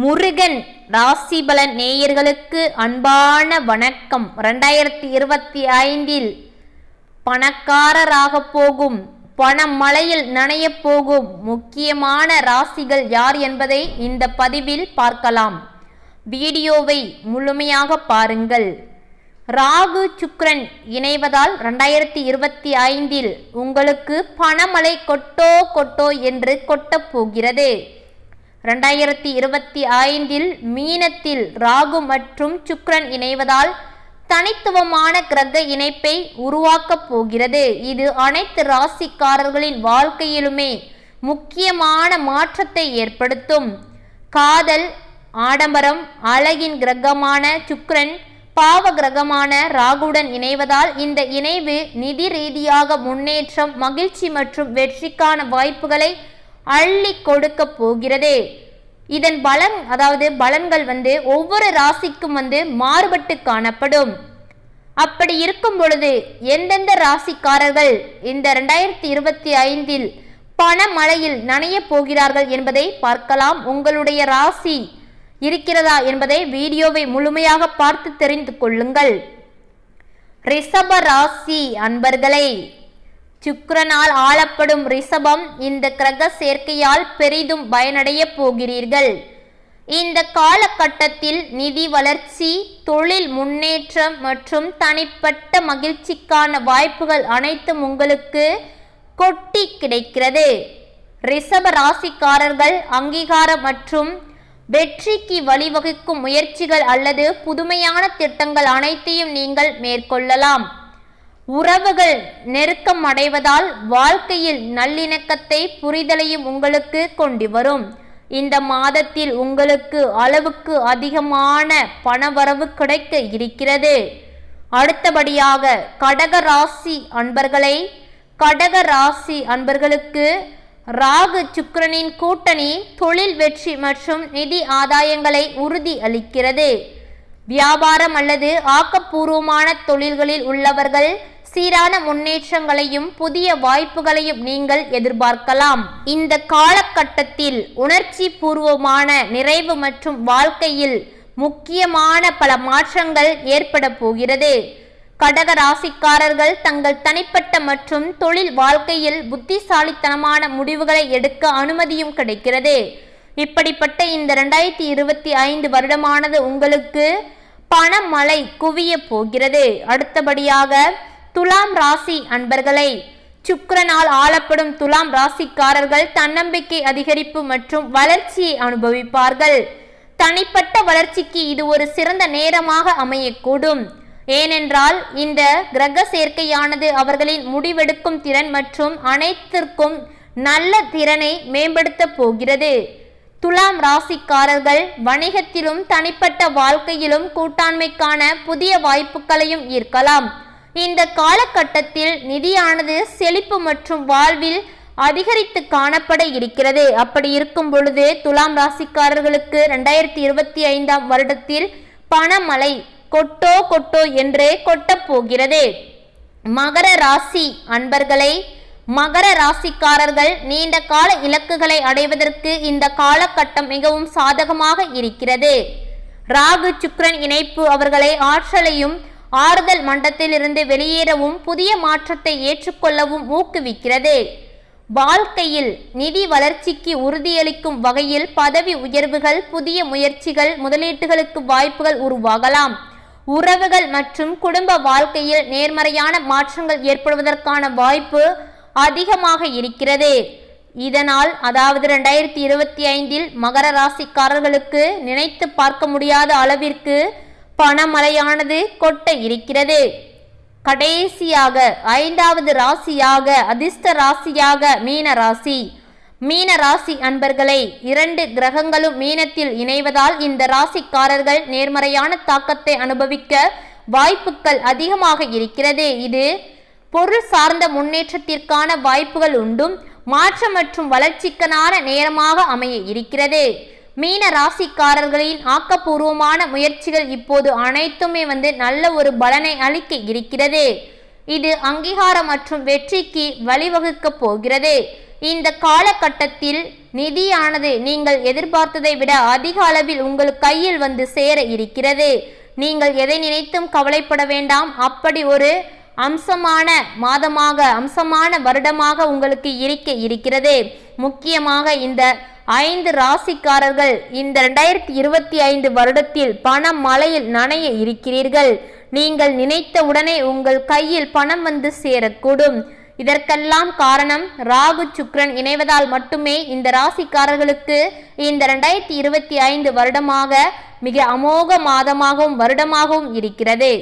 முருகன் ராசிபலன் நேயர்களுக்கு அன்பான வணக்கம். ரெண்டாயிரத்தி இருபத்தி ஐந்தில் பணக்காரராக போகும் பணமழையில் நனைய போகும் முக்கியமான ராசிகள் யார் என்பதை இந்த பதிவில் பார்க்கலாம். வீடியோவை முழுமையாக பாருங்கள். ராகு சுக்ரன் இணைவதால் ரெண்டாயிரத்தி இருபத்தி ஐந்தில் உங்களுக்கு பணமழை கொட்டோ கொட்டோ என்று கொட்டப் போகிறது. ரெண்டாயிரத்தி இருபத்தி ஐந்தில் மீனத்தில் ராகு மற்றும் சுக்ரன் இணைவதால் தனித்துவமான கிரக இணைப்பை உருவாக்கப் போகிறது. இது அனைத்து ராசிக்காரர்களின் வாழ்க்கையிலுமே முக்கியமான மாற்றத்தை ஏற்படுத்தும். காதல் ஆடம்பரம் அழகின் கிரகமான சுக்ரன் பாவ கிரகமான ராகுடன் இணைவதால் இந்த இணைவு நிதி ரீதியாக முன்னேற்றம் மகிழ்ச்சி மற்றும் வெற்றிக்கான வாய்ப்புகளை அள்ளி கொடுக்க போகிறது. இதன் பலன் அதாவது பலன்கள் வந்து ஒவ்வொரு ராசிக்கும் வந்து மாறுபட்டு காணப்படும். அப்படி இருக்கும் பொழுது எந்தெந்த ராசிக்காரர்கள் இந்த ரெண்டாயிரத்தி இருபத்தி ஐந்தில் பணமழையில் நனைய போகிறார்கள் என்பதை பார்க்கலாம். உங்களுடைய ராசி இருக்கிறதா என்பதை வீடியோவை முழுமையாக பார்த்து தெரிந்து கொள்ளுங்கள். ரிஷப ராசி அன்பர்களே சுக்கரனால் ஆளப்படும் ரிஷபம் இந்த கிரக சேர்க்கையால் பெரிதும் பயனடைய போகிறீர்கள். இந்த காலகட்டத்தில் நிதி வளர்ச்சி தொழில் முன்னேற்றம் மற்றும் தனிப்பட்ட மகிழ்ச்சிக்கான வாய்ப்புகள் அனைத்தும் உங்களுக்கு கொட்டி கிடைக்கிறது. ரிஷப ராசிக்காரர்கள் அங்கீகாரம் மற்றும் வெற்றிக்கு வழிவகுக்கும் முயற்சிகள் அல்லது புதுமையான திட்டங்கள் அனைத்தையும் நீங்கள் மேற்கொள்ளலாம். உறவுகள் நெருக்கம் அடைவதால் வாழ்க்கையில் நல்லிணக்கத்தை புரிதலையும் உங்களுக்கு கொண்டு வரும். இந்த மாதத்தில் உங்களுக்கு அளவுக்கு அதிகமான பணவரவு கிடைக்க இருக்கிறது. அடுத்தபடியாக கடக ராசி அன்பர்களை கடக ராசி அன்பர்களுக்கு ராகு சுக்கரனின் கூட்டணி தொழில் வெற்றி மற்றும் நிதி ஆதாயங்களை உறுதி அளிக்கிறது. வியாபாரம் அல்லது ஆக்கப்பூர்வமான தொழில்களில் உள்ளவர்கள் சீரான முன்னேற்றங்களையும் புதிய வாய்ப்புகளையும் நீங்கள் எதிர்பார்க்கலாம். இந்த காலகட்டத்தில் உணர்ச்சி பூர்வமான நிறைவு மற்றும் வாழ்க்கையில் முக்கியமான பல மாற்றங்கள் ஏற்பட போகிறது. கடக ராசிக்காரர்கள் தங்கள் தனிப்பட்ட மற்றும் தொழில் வாழ்க்கையில் புத்திசாலித்தனமான முடிவுகளை எடுக்க அனுமதியும் கிடைக்கிறது. இப்படிப்பட்ட இந்த ரெண்டாயிரத்தி இருபத்தி ஐந்து வருடமானது உங்களுக்கு பணமழை குவிய போகிறது. அடுத்தபடியாக துலாம் ராசி அன்பர்களை சுக்கரனால் ஆளப்படும் துலாம் ராசிக்காரர்கள் தன்னம்பிக்கை அதிகரிப்பு மற்றும் வளர்ச்சியை அனுபவிப்பார்கள். தனிப்பட்ட வளர்ச்சிக்கு இது ஒரு சிறந்த நேரமாக அமையக்கூடும். ஏனென்றால் இந்த கிரக சேர்க்கையானது அவர்களின் முடிவெடுக்கும் திறன் மற்றும் அனைத்திற்கும் நல்ல திறனை மேம்படுத்த போகிறது. துலாம் ராசிக்காரர்கள் வணிகத்திலும் தனிப்பட்ட வாழ்க்கையிலும் கூட்டாண்மைக்கான புதிய வாய்ப்புகளையும் ஈர்க்கலாம். இந்த காலகட்டத்தில் நிதியானது செழிப்பு மற்றும் வாழ்வில் அதிகரித்து காணப்பட இருக்கிறது. அப்படி இருக்கும் பொழுது துலாம் ராசிக்காரர்களுக்கு ரெண்டாயிரத்தி இருபத்தி ஐந்தாம் வருடத்தில் பணமலை கொட்டோ கொட்டோ என்றே கொட்டப் போகிறது. மகர ராசி அன்பர்களை மகர ராசிக்காரர்கள் நீண்ட கால இலக்குகளை அடைவதற்கு இந்த காலகட்டம் மிகவும் சாதகமாக இருக்கிறது. ராகு சுக்ரன் இணைப்பு அவர்களை ஆற்றலையும் ஆறுதல் மண்டத்திலிருந்து வெளியேறவும் புதிய மாற்றத்தை ஏற்றுக்கொள்ளவும் ஊக்குவிக்கிறது. வாழ்க்கையில் நிதி வளர்ச்சிக்கு உறுதியளிக்கும் வகையில் பதவி உயர்வுகள் புதிய முயற்சிகள் முதலீட்டுகளுக்கு வாய்ப்புகள் உருவாகலாம். உறவுகள் மற்றும் குடும்ப வாழ்க்கையில் நேர்மறையான மாற்றங்கள் ஏற்படுவதற்கான வாய்ப்பு அதிகமாக இருக்கிறது. இதனால் அதாவது ரெண்டாயிரத்தி இருபத்தி ஐந்தில் மகர ராசிக்காரர்களுக்கு நினைத்து பார்க்க முடியாத அளவிற்கு பணமழையானது கொட்ட இருக்கிறது. கடைசியாக ஐந்தாவது ராசியாக அதிர்ஷ்ட ராசியாக மீன ராசி. மீன ராசி அன்பர்களை இரண்டு கிரகங்களும் மீனத்தில் இணைவதால் இந்த ராசிக்காரர்கள் நேர்மறையான தாக்கத்தை அனுபவிக்க வாய்ப்புகள் அதிகமாக இருக்கிறது. இது பொருள் சார்ந்த முன்னேற்றத்திற்கான வாய்ப்புகள் உண்டும். மாற்றம் மற்றும் வளர்ச்சிக்கனான நேரமாக அமைய இருக்கிறது. மீன ராசிக்காரர்களின் ஆக்கப்பூர்வமான முயற்சிகள் இப்போது அனைத்துமே வந்து நல்ல ஒரு பலனை அளிக்க இருக்கிறது. இது அங்கீகாரம் மற்றும் வெற்றிக்கு வழிவகுக்க போகிறது. இந்த காலகட்டத்தில் நிதியானது நீங்கள் எதிர்பார்த்ததை விட அதிக அளவில் உங்கள் கையில் வந்து சேர இருக்கிறது. நீங்கள் எதை நினைத்தும் கவலைப்பட வேண்டாம். அப்படி ஒரு அம்சமான மாதமாக அம்சமான வருடமாக உங்களுக்கு இருக்க இருக்கிறது. முக்கியமாக இந்த ஐந்து ராசிக்காரர்கள் இந்த ரெண்டாயிரத்தி இருபத்தி ஐந்து வருடத்தில் பண மலையில் நனைய இருக்கிறீர்கள். நீங்கள் நினைத்த உடனே உங்கள் கையில் பணம் வந்து சேரக்கூடும். இதற்கெல்லாம் காரணம் ராகு சுக்ரன் இணைவதால் மட்டுமே இந்த ராசிக்காரர்களுக்கு இந்த ரெண்டாயிரத்தி இருபத்தி ஐந்து வருடமாக மிக அமோக மாதமாகவும் வருடமாகவும் இருக்கிறது.